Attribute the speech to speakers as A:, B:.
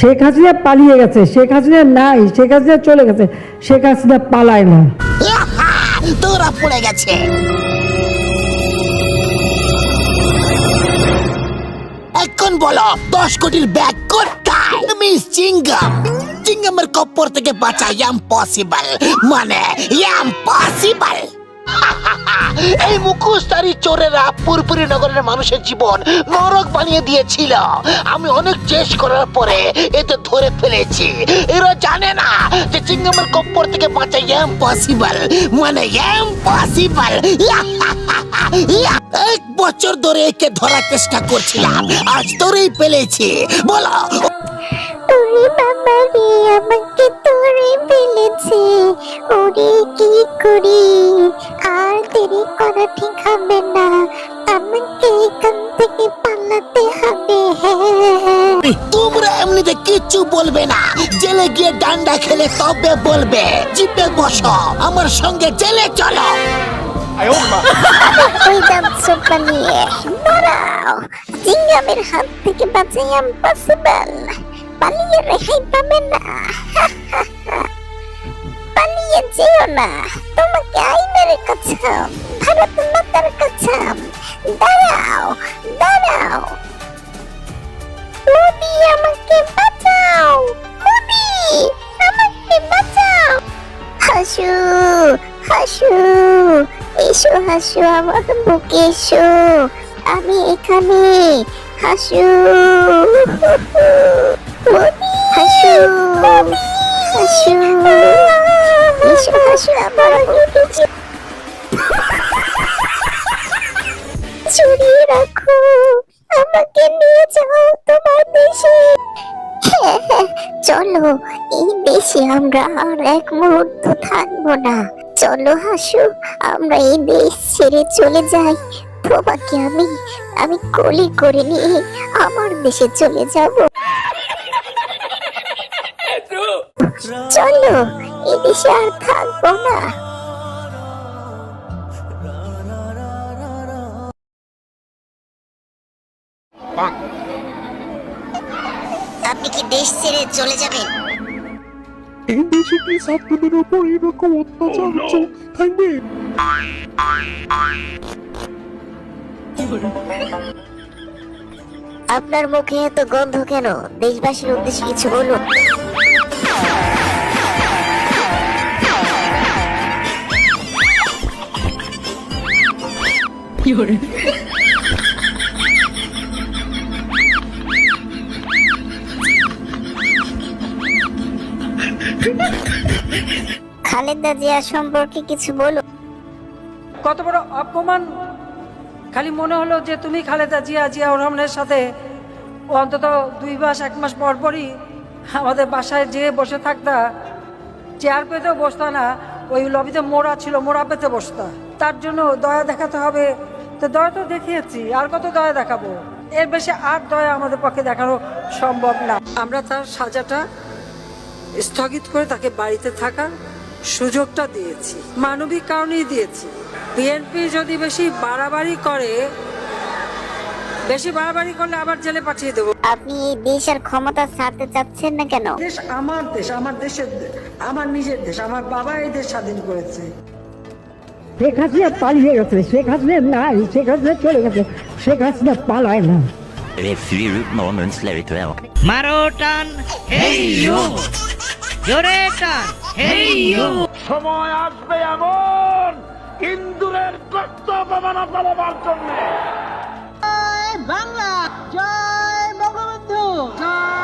A: শেখ হাসিনা পালিয়ে গেছে, শেখ হাসিনা নাই, শেখ হাসিনা চলে গেছে, শেখ হাসিনা পালায় না।
B: তোরা পড়ে গেছে। এখন বলো, দশ কোটির ব্যাগ কোথায়? মিস চিঙ্গাম চিঙ্গামের কপ্পর থেকে বাঁচা ইম্পসিবল মানে ইম্পসিবল এই মুখোশধারী চোরেরা পুরপুরি নগরের মানুষের জীবন নরক বানিয়ে দিয়েছিল। আমি অনেক চেষ্টা করার পরে এতে ধরে ফেলেছি। এরা জানে না যে চিঙ্গামের কপ্পর থেকে বাঁচা ইম্পসিবল মানে ইম্পসিবল এক বছর ধরে একে ধরার চেষ্টা করছিলাম। আজ ধরেই পেলেছি বলো।
C: ওরে বাবা রে, আমাকে তোরে ফেলেছে। ওরে কি করি? দেরি করা ঠিক হবে না। আমাকে এখান থেকে পালাতে হবে।
B: তোমরা এমনিতে কিচ্ছু বলবে না। জেলে গিয়ে ডান্ডা খেলে তবে বলবে জিপে বসো আমার সঙ্গে জেলে চলো।
C: ওই যাচ্ছ পালিয়ে দাঁড়াও জিঙ্গামের হাত থেকে বাঁচে ইম্পসিবল পালিয়ে রেহাই পাবে না। পালিয়ে যেও না। তোমাকে আইনের কাছাম ভারত মাতার কাছাম দাঁড়াও দাঁড়াও। মোদি, আমাকে বাঁচাও, মোদি, আমাকে বাঁচাও। হাসু হাসু, এসো, হাসু, আমার বুকে এসো। আমি এখানে, হাসু। হাসু হাসু। এসো হাসু আমার বুকে এসো। চুরিয়ে রাখো আমাকে নিয়ে যাও তোমার দেশে। চলো এই দেশে আমরা আর এক মুহূর্ত থাকব না। চলো হাসু আমরা এই দেশ ছেড়ে চলে যাই। তোমাকে আমি আমি কোলে করে নিয়ে আমার দেশে চলে যাব। চলো এই দেশে আর থাকব না। আপনি কি দেশ ছেড়ে চলে যাবেন?
D: এই দেশে কি ছাত্রদের উপর এরকম অত্যাচার চলতে থাকবে?
C: আপনার মুখে এত গন্ধ কেন? দেশবাসীর উদ্দেশ্যে কিছু বলুন। খালেদা জিয়া সম্পর্কে কিছু বলুন
E: কত বড় অপমান। খালি মনে হলো যে তুমি খালেদা জিয়া জিয়াউর রহমানের সাথে অন্তত দুই মাস এক মাস পর পরই আমাদের বাসায় যেয়ে বসে থাকতা চেয়ার পেতেও বসতা না ওই লবিতে মোড়া ছিল মোড়া পেতে বসতা। তার জন্য দয়া দেখাতে হবে তো দয়া তো দেখিয়েছি আর কত দয়া দেখাবো? এর বেশি আর দয়া আমাদের পক্ষে দেখানো সম্ভব না। আমরা তার সাজাটা স্থগিত করে তাকে বাড়িতে থাকার সুযোগটা দিয়েছি মানবিক কারণেই দিয়েছি। বিএনপি যদি বেশি বাড়াবাড়ি করে বেশি বাড়াবাড়ি করলে আবার জেলে পাঠিয়ে দেবো।
C: আপনি এই দেশ আর ক্ষমতা ছাড়তে চাচ্ছেন না কেন?
E: দেশ আমার দেশ আমার দেশের আমার নিজের দেশ আমার বাবা এই দেশ স্বাধীন করেছে।
A: শেখ হাসিনা পালিয়ে গেছে শেখ হাসিনা নাই শেখ হাসিনা চলে গেছে শেখ হাসিনা পালায় না।
F: A few moments later.
G: মারো টান হেই ইউ। জোরে হেই
H: সময় আসবে এমন ইন্দুরের জন্য বাংলা জয় বঙ্গবন্ধু জয়